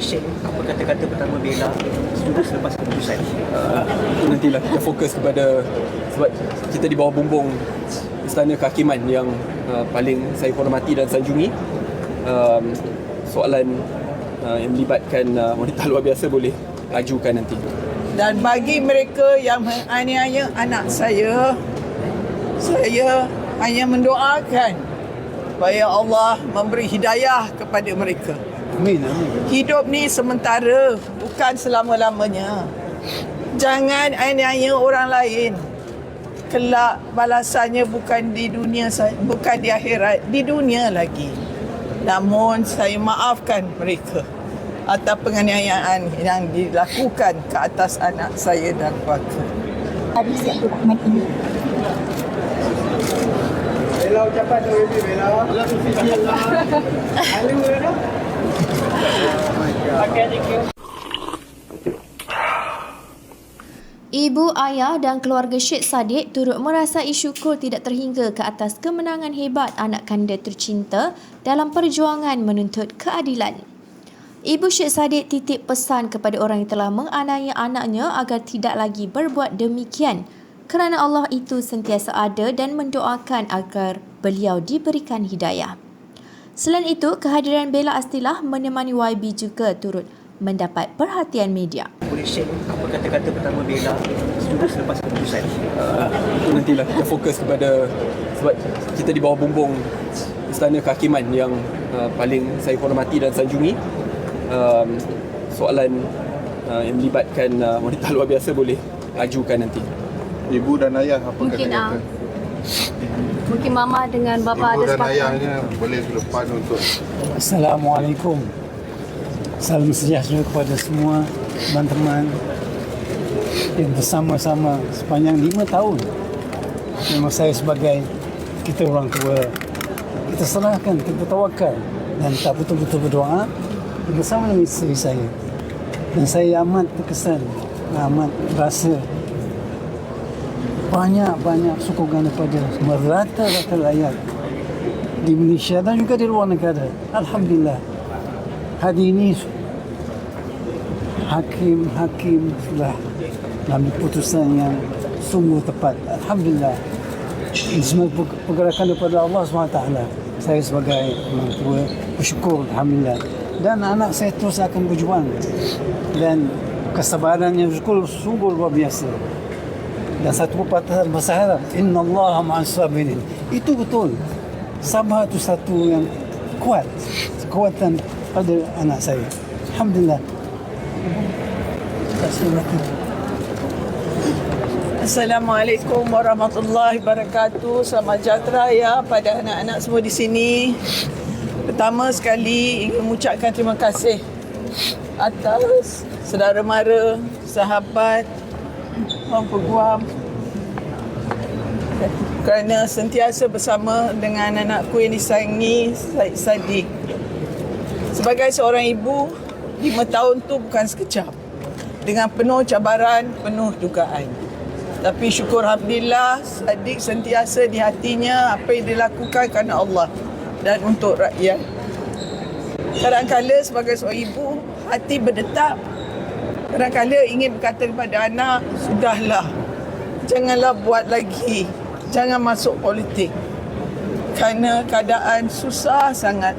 share apa kata-kata pertama bela setuju selepas keputusan uh, itu nantilah kita fokus kepada sebab kita di bawah bumbung Istana Kehakiman yang uh, paling saya hormati dan sanjungi. Um, soalan uh, yang melibatkan uh, wanita luar biasa boleh ajukan nanti. Dan bagi mereka yang menganiaya anak saya, saya hanya mendoakan supaya Allah memberi hidayah kepada mereka. Amin, amin. Hidup ni sementara, bukan selama-lamanya. Jangan aniaya orang lain. Kelak balasannya bukan di dunia bukan di akhirat, di dunia lagi. Namun saya maafkan mereka atas penganiayaan yang dilakukan ke atas anak saya dan keluarga. Habis Abdul Rahman ini. Bella ucapan tu Bella. Allah tu sisi Allah. Halim Bella. Ibu, ayah dan keluarga Syed Saddiq turut merasai syukur tidak terhingga ke atas kemenangan hebat anak kanda tercinta dalam perjuangan menuntut keadilan. Ibu Syed Saddiq titip pesan kepada orang yang telah menganiaya anaknya agar tidak lagi berbuat demikian kerana Allah itu sentiasa ada dan mendoakan agar beliau diberikan hidayah. Selain itu, kehadiran Bella Astilah menemani YB juga turut mendapat perhatian media. boleh share apa kata-kata pertama bela setuju selepas keputusan uh, itu nantilah kita fokus kepada sebab kita di bawah bumbung Istana Kehakiman yang uh, paling saya hormati dan sanjungi um, soalan uh, yang melibatkan uh, wanita luar biasa boleh ajukan nanti Ibu dan ayah apa Mungkin, kata-kata? ah, Mungkin mama dengan bapa Ibu ada dan sepakat. ayahnya boleh lepas untuk Assalamualaikum. Salam sejahtera kepada semua teman-teman yang bersama-sama sepanjang lima tahun. Memang saya sebagai kita orang tua, kita serahkan, kita tawakal dan tak betul-betul berdoa bersama dengan isteri saya. Dan saya amat terkesan, amat rasa banyak-banyak sokongan daripada merata-rata rakyat di Malaysia dan juga di luar negara. Alhamdulillah. Hari ini hakim-hakim sudah mengambil putusan yang sungguh tepat. Alhamdulillah. Ini semua pergerakan daripada Allah SWT. Saya sebagai orang tua bersyukur Alhamdulillah. Dan anak saya terus akan berjuang. Dan kesabarannya bersyukur sungguh luar biasa. Dan satu pepatah bahasa Arab, Inna Allah ma'as sabirin. Itu betul. Sabar itu satu yang kuat. Kekuatan pada anak saya. Alhamdulillah. Assalamualaikum warahmatullahi wabarakatuh. Selamat sejahtera ya pada anak-anak semua di sini. Pertama sekali ingin mengucapkan terima kasih atas saudara mara, sahabat, orang peguam kerana sentiasa bersama dengan anakku yang disayangi Said Sadiq. Sebagai seorang ibu, lima tahun tu bukan sekejap. Dengan penuh cabaran, penuh dugaan. Tapi syukur Alhamdulillah Sadiq sentiasa di hatinya apa yang dilakukan kerana Allah dan untuk rakyat. Kadang-kadang sebagai seorang ibu, hati berdetak. Kadang-kadang ingin berkata kepada anak, sudahlah. Janganlah buat lagi. Jangan masuk politik. Kerana keadaan susah sangat.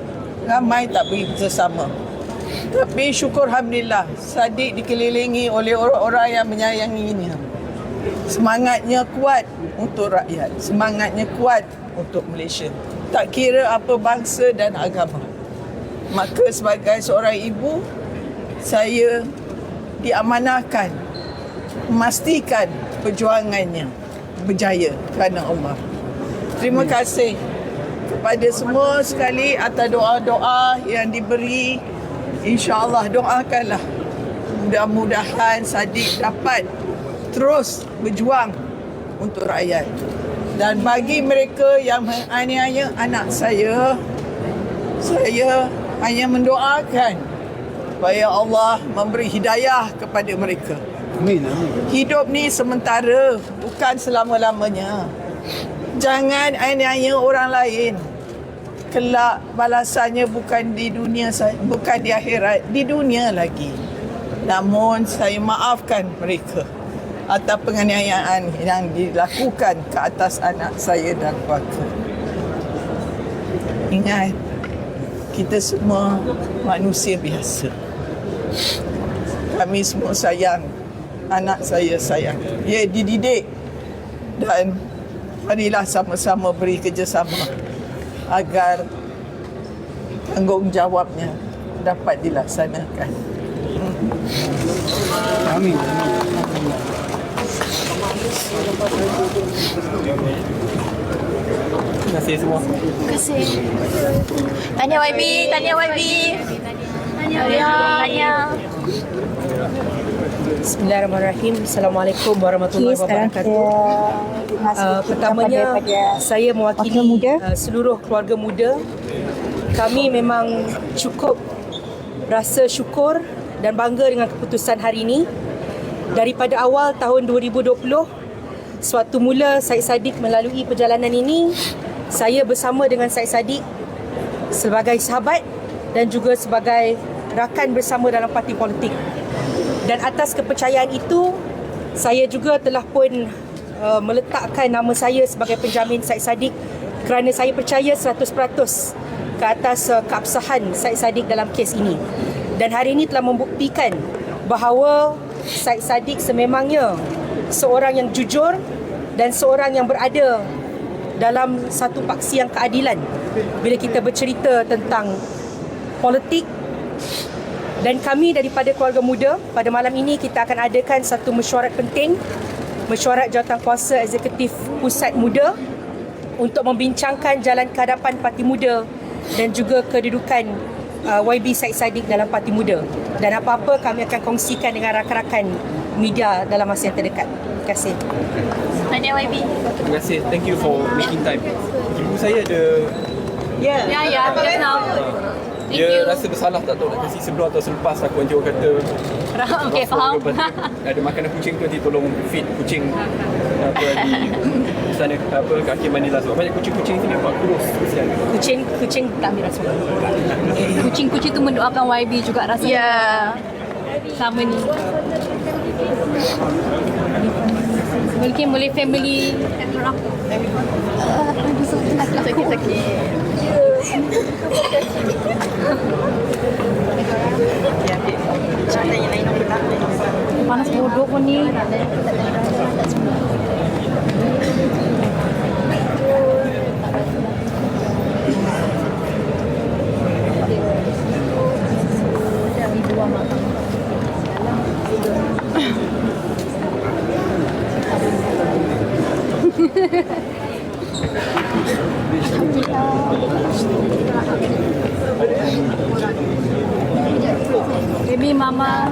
Ramai tak boleh bersama. Tapi syukur Alhamdulillah, Sadiq dikelilingi oleh orang-orang yang menyayanginya. Semangatnya kuat untuk rakyat. Semangatnya kuat untuk Malaysia. Tak kira apa bangsa dan agama. Maka sebagai seorang ibu, saya diamanahkan memastikan perjuangannya berjaya kerana Allah. Terima kasih kepada semua sekali atas doa-doa yang diberi. InsyaAllah doakanlah. Mudah-mudahan Sadiq dapat terus berjuang untuk rakyat. Dan bagi mereka yang menganiaya anak saya, saya hanya mendoakan supaya Allah memberi hidayah kepada mereka. Amin, amin. Hidup ni sementara, bukan selama-lamanya. Jangan aniaya orang lain. kelak balasannya bukan di dunia saja, bukan di akhirat, di dunia lagi. Namun saya maafkan mereka atas penganiayaan yang dilakukan ke atas anak saya dan keluarga. Ingat, kita semua manusia biasa. Kami semua sayang. Anak saya sayang. Dia dididik dan marilah sama-sama beri kerjasama agar tanggungjawabnya dapat dilaksanakan. Amin. Terima kasih semua. Terima kasih. Tanya YB, tanya YB. Tanya. Bismillahirrahmanirrahim. Assalamualaikum warahmatullahi wabarakatuh. Uh, pertamanya saya mewakili uh, seluruh keluarga muda. Kami memang cukup rasa syukur dan bangga dengan keputusan hari ini. Daripada awal tahun 2020, suatu mula Syed Saddiq melalui perjalanan ini, saya bersama dengan Syed Saddiq sebagai sahabat dan juga sebagai rakan bersama dalam parti politik. Dan atas kepercayaan itu, saya juga telah pun uh, meletakkan nama saya sebagai penjamin Syed Saddiq kerana saya percaya 100% ke atas uh, keabsahan Syed Saddiq dalam kes ini. Dan hari ini telah membuktikan bahawa Syed Saddiq sememangnya seorang yang jujur dan seorang yang berada dalam satu paksi yang keadilan bila kita bercerita tentang politik dan kami daripada keluarga muda pada malam ini kita akan adakan satu mesyuarat penting mesyuarat jawatankuasa eksekutif pusat muda untuk membincangkan jalan kehadapan parti muda dan juga kedudukan uh, YB Syed Saddiq dalam parti muda dan apa-apa kami akan kongsikan dengan rakan-rakan media dalam masa yang terdekat. Terima kasih. Tanya YB. Terima kasih. Thank you for making time. Ibu saya ada Ya. Ya, ya, just now. Thank dia you. rasa bersalah tak tahu nak kasih sebelum atau selepas aku nanti orang kata Okay, faham. ada makanan kucing tu nanti tolong feed kucing apa di sana apa kaki Manila sebab banyak kucing-kucing sini nampak kurus kesian Kucing kucing tak ambil rasuah. Kucing-kucing tu mendoakan YB juga rasanya. Ya. Sama ni. Mungkin boleh family Sakit-sakit. panas bodoh pun ni. Baby mama.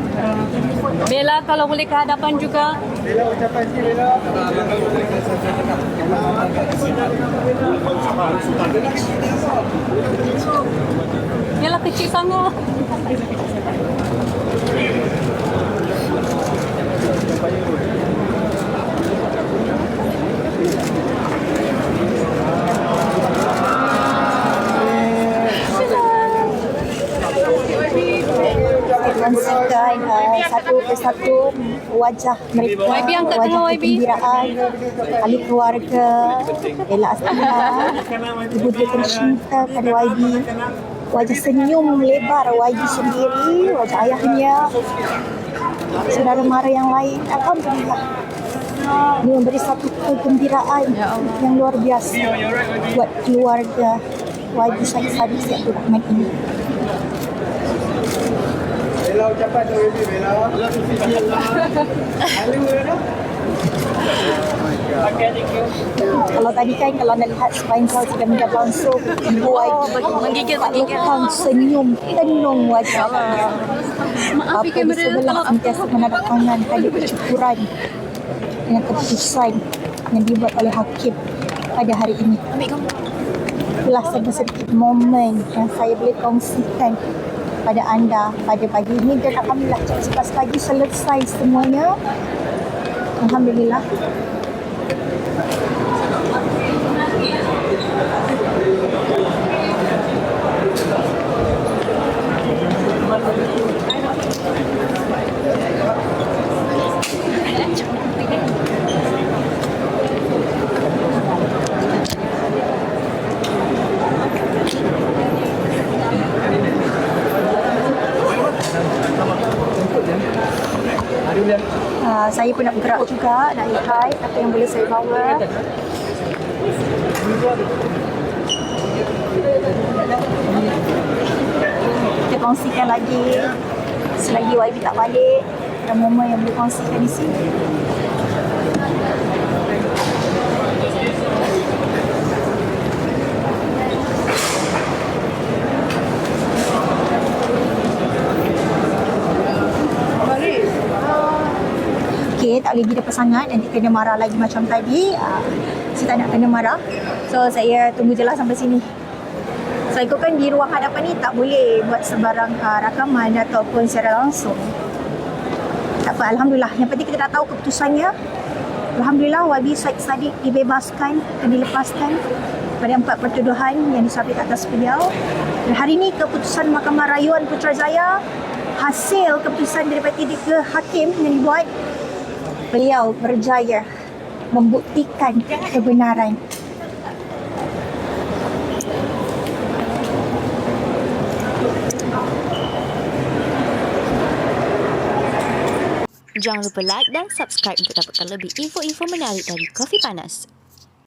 Kalau boleh ke hadapan juga. Bella ucapan sikit Bella. Yalah kecil sangat. Konsisten uh, satu persatu wajah mereka YB angkat wajah kegembiraan ahli keluarga Ella Astana ibu dia tercinta pada YB wajah senyum lebar YB sendiri wajah ayahnya saudara mara yang lain Alhamdulillah. Ini memberi satu kegembiraan yang luar biasa buat keluarga YB Syed Saddiq Syed Rahman ini Bella ucapan tu baby Bella. Halu Bella. Kalau tadi kan kalau nak lihat Spinal sudah menjawab langsung betul. Menggigil, menggigil. Lokang senyum tenung wajah. Maaf di kamera. sebelah sentiasa menadap tangan Tadi kecukuran Dengan keputusan yang dibuat oleh hakim pada hari ini. Itulah sedikit momen yang saya boleh kongsikan pada anda. Pada pagi ini dan Alhamdulillah 11 pagi selesai semuanya. Alhamdulillah Uh, saya pun nak bergerak juga, nak lihat apa yang boleh saya bawa. Kita kongsikan lagi selagi YB tak balik ada momen yang boleh kongsikan di sini. Boleh depan sangat nanti kena marah lagi macam tadi. Uh, saya tak nak kena marah. So saya tunggu je lah sampai sini. So ikutkan di ruang hadapan ni tak boleh buat sebarang uh, rakaman ataupun secara langsung. Tak apa, Alhamdulillah. Yang penting kita dah tahu keputusannya. Alhamdulillah Wabi Said Sadiq dibebaskan dan dilepaskan pada empat pertuduhan yang disabit atas beliau. Dan hari ini keputusan Mahkamah Rayuan Putrajaya hasil keputusan daripada tiga hakim yang dibuat beliau berjaya membuktikan kebenaran Jangan lupa like dan subscribe untuk dapatkan lebih info-info menarik dari Kopi Panas.